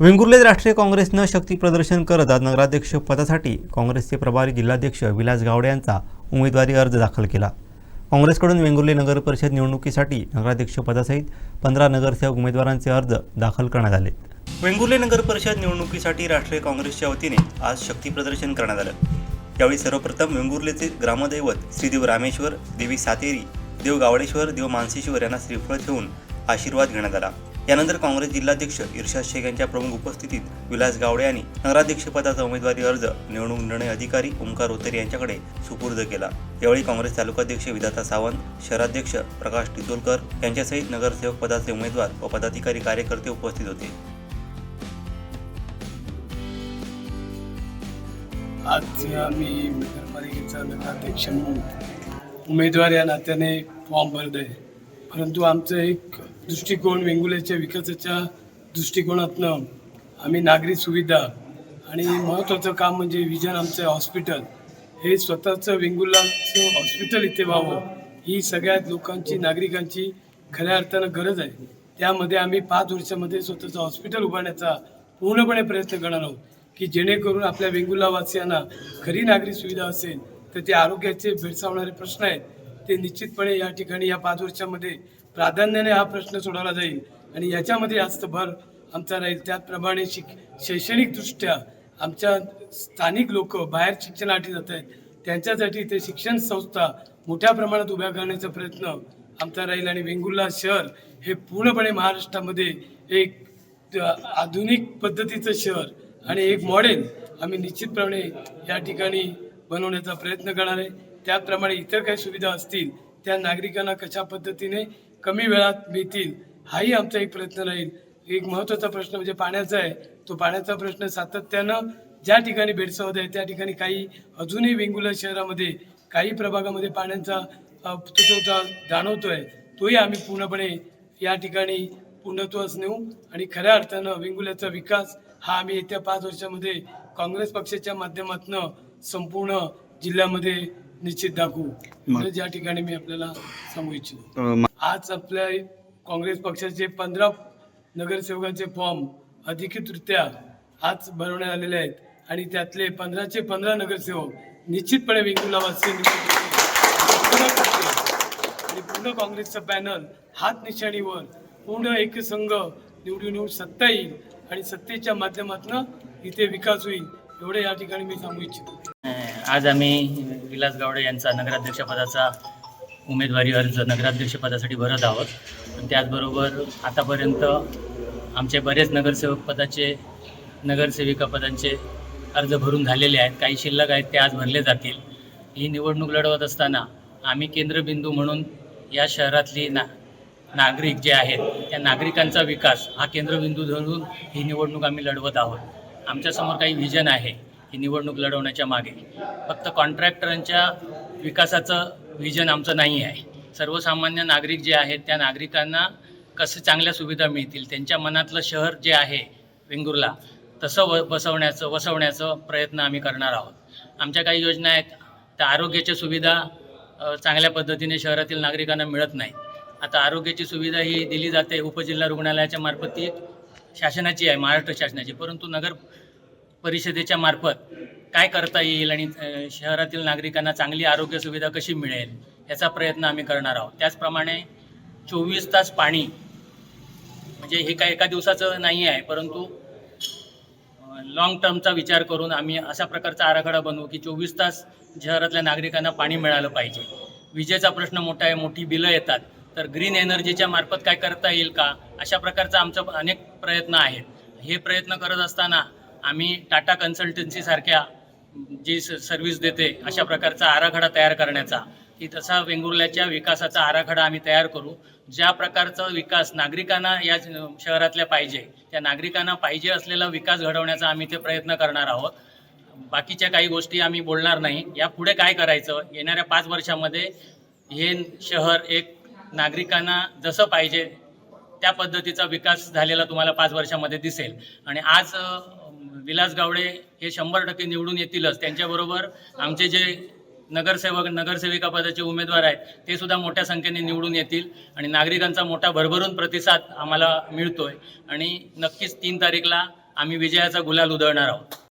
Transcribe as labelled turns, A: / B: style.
A: वेंगुर्ले राष्ट्रीय काँग्रेसनं शक्ती प्रदर्शन करत आज नगराध्यक्ष पदासाठी काँग्रेसचे प्रभारी जिल्हाध्यक्ष विलास गावडे यांचा उमेदवारी अर्ज दाखल केला. काँग्रेसकडून वेंगुर्ले नगर परिषद निवडणुकीसाठी नगराध्यक्ष पदासहित पंधरा नगरसेवक उमेदवारांचे अर्ज दाखल करण्यात आले. वेंगुर्ले नगर परिषद निवडणुकीसाठी राष्ट्रीय काँग्रेसच्या वतीने आज शक्ती प्रदर्शन करण्यात आलं. यावेळी सर्वप्रथम वेंगुर्लेचे ग्रामदैवत श्रीदेव रामेश्वर देवी सातेरी देव गावडेश्वर देव मानसेश्वर यांना श्रीफळ ठेवून आशीर्वाद घेण्यात आला. यानंतर काँग्रेस जिल्हाध्यक्ष इर्षाद शेख यांच्या प्रमुख उपस्थितीत विलास गावडे यांनी नगराध्यक्षपदाचा उमेदवारी अर्ज निवडणूक निर्णय अधिकारी ओंकार ओतरे यांच्याकडे सुपूर्द केला. यावेळी काँग्रेस तालुकाध्यक्ष विधाता सावंत शहराध्यक्ष प्रकाश टिचोलकर यांच्यासहित नगरसेवक पदाचे उमेदवार व पदाधिकारी कार्यकर्ते उपस्थित होते.
B: आज आम्ही नगरपालिकेचा नगराध्यक्ष म्हणून उमेदवार या नात्याने फॉर्म भरत आहे परंतु आमचं एक दृष्टिकोन वेंगुल्याच्या विकासाच्या दृष्टिकोनातनं आम्ही नागरी सुविधा आणि महत्त्वाचं काम म्हणजे विजन आमचं हॉस्पिटल. हे स्वतःचं वेंगुर्लाचं हॉस्पिटल इथे व्हावं ही सगळ्यात लोकांची नागरिकांची खऱ्या अर्थानं गरज आहे. त्यामध्ये आम्ही पाच वर्षामध्ये स्वतःचं हॉस्पिटल उभारण्याचा पूर्णपणे प्रयत्न करणार आहोत की जेणेकरून आपल्या वेंगुलावासियांना खरी नागरी सुविधा असेल तर ते आरोग्याचे भेडसावणारे प्रश्न आहेत. ते निश्चितपणे या ठिकाणी या पाच वर्षामध्ये प्राधान्याने हा प्रश्न सोडवला जाईल. आणि याच्यामध्ये जास्त भर आमचा राहील. त्याचप्रमाणे शिक शैक्षणिकदृष्ट्या आमच्या स्थानिक लोक बाहेर शिक्षणासाठी जात आहेत. त्यांच्यासाठी ते शिक्षण संस्था मोठ्या प्रमाणात उभ्या करण्याचा प्रयत्न आमचा राहील. आणि वेंगुर्ला शहर हे पूर्णपणे महाराष्ट्रामध्ये एक आधुनिक पद्धतीचं शहर आणि एक मॉडेल आम्ही निश्चितप्रमाणे या ठिकाणी बनवण्याचा प्रयत्न करणार आहे. त्याचप्रमाणे इतर काही सुविधा असतील त्या नागरिकांना कशा पद्धतीने कमी वेळात मिळतील हाही आमचा एक प्रयत्न राहील. एक महत्त्वाचा प्रश्न म्हणजे पाण्याचा आहे. तो पाण्याचा प्रश्न सातत्यानं ज्या ठिकाणी भेडसावत आहे त्या ठिकाणी काही अजूनही वेंगुला शहरामध्ये काही प्रभागामध्ये पाण्याचा अ, जाणवतो आहे तोही आम्ही पूर्णपणे या ठिकाणी पूर्णत्वास नेऊ आणि खऱ्या अर्थानं वेंगुल्याचा विकास हा आम्ही येत्या पाच वर्षामध्ये काँग्रेस पक्षाच्या माध्यमातून संपूर्ण जिल्ह्यामध्ये निश्चित दाखवू. या ठिकाणी मी आपल्याला सांगू इच्छितो. आज आपल्या काँग्रेस पक्षाचे पंधरा नगरसेवकांचे फॉर्म अधिकृतरित्या आज भरवण्यात आलेले आहेत. आणि त्यातले पंधराचे पंधरा नगरसेवक निश्चितपणे पूर्ण करतील. आणि पूर्ण काँग्रेसचा पॅनल हात निशाणीवर पूर्ण एकसंघ निवडून येऊन सत्ता येईल आणि सत्तेच्या माध्यमातून इथे विकास होईल एवढे या ठिकाणी मी सांगू इच्छितो.
C: आज आम्ही विलास गावडे यांचा नगराध्यक्षपदाचा उमेदवारी अर्ज नगराध्यक्षपदासाठी भरत आहोत. आणि त्याचबरोबर आतापर्यंत आमचे बरेच नगरसेवक पदाचे नगरसेविका पदांचे अर्ज भरून झालेले आहेत. काही शिल्लक आहेत ते आज भरले जातील. ही निवडणूक लढवत असताना आम्ही केंद्रबिंदू म्हणून या शहरातली ना नागरिक जे आहेत त्या नागरिकांचा विकास हा केंद्रबिंदू धरून ही निवडणूक आम्ही लढवत आहोत. आमच्यासमोर काही व्हिजन आहे. ही निवडणूक लढवण्याच्या मागे. फक्त कॉन्ट्रॅक्टरांच्या विकासाचं व्हिजन आमचं नाही आहे. सर्वसामान्य नागरिक जे आहेत त्या नागरिकांना कसं चांगल्या सुविधा मिळतील त्यांच्या मनातलं शहर जे आहे वेंगुर्ला तसं व बसवण्याचं वसवण्याचं प्रयत्न आम्ही करणार आहोत. आमच्या काही योजना आहेत त्या आरोग्याच्या सुविधा चांगल्या पद्धतीने शहरातील नागरिकांना मिळत नाही. आता आरोग्याची सुविधा ही दिली जाते उपजिल्हा रुग्णालयाच्या मार्फत ती शासनाची आहे महाराष्ट्र शासनाची परंतु नगर परिषदेच्या मार्फत काय करता येईल आणि शहरातील नागरिकांना चांगली आरोग्य सुविधा कशी मिळेल याचा प्रयत्न आम्ही करणार आहोत. त्याचप्रमाणे चोवीस तास पाणी म्हणजे हे काय एका दिवसाचं नाही आहे परंतु लॉंग टर्मचा विचार करून आम्ही अशा प्रकारचा आराखडा बनवू की चोवीस तास शहरातल्या नागरिकांना पाणी मिळालं पाहिजे. विजेचा प्रश्न मोठा आहे मोठी बिलं येतात तर ग्रीन एनर्जीच्या मार्फत काय करता येईल का? अशा प्रकारचा आमचा अनेक प्रयत्न आहेत. हे प्रयत्न करत असताना आम्ही टाटा कन्सल्टन्सीसारख्या जी स सर्व्हिस देते अशा प्रकारचा आराखडा तयार करण्याचा की तसा वेंगुर्ल्याच्या विकासाचा आराखडा आम्ही तयार करू. ज्या प्रकारचा विकास नागरिकांना या शहरातल्या पाहिजे त्या नागरिकांना पाहिजे असलेला विकास घडवण्याचा आम्ही ते प्रयत्न करणार आहोत. बाकीच्या काही गोष्टी आम्ही बोलणार नाही. यापुढे काय करायचं? येणाऱ्या पाच वर्षामध्ये हे शहर एक नागरिकांना जसं पाहिजे त्या पद्धतीचा विकास झालेला तुम्हाला पाच वर्षामध्ये दिसेल. आणि आज विलास गावडे हे शंभर टक्के निवडून येतीलच. त्यांच्याबरोबर आमचे जे नगरसेवक नगरसेविका पदाचे उमेदवार आहेत ते सुद्धा मोठ्या संख्येने निवडून येतील आणि नागरिकांचा मोठा भरभरून प्रतिसाद आम्हाला मिळतोय. आणि नक्कीच तीन तारीखला आम्ही विजयाचा गुलाल उधळणार आहोत.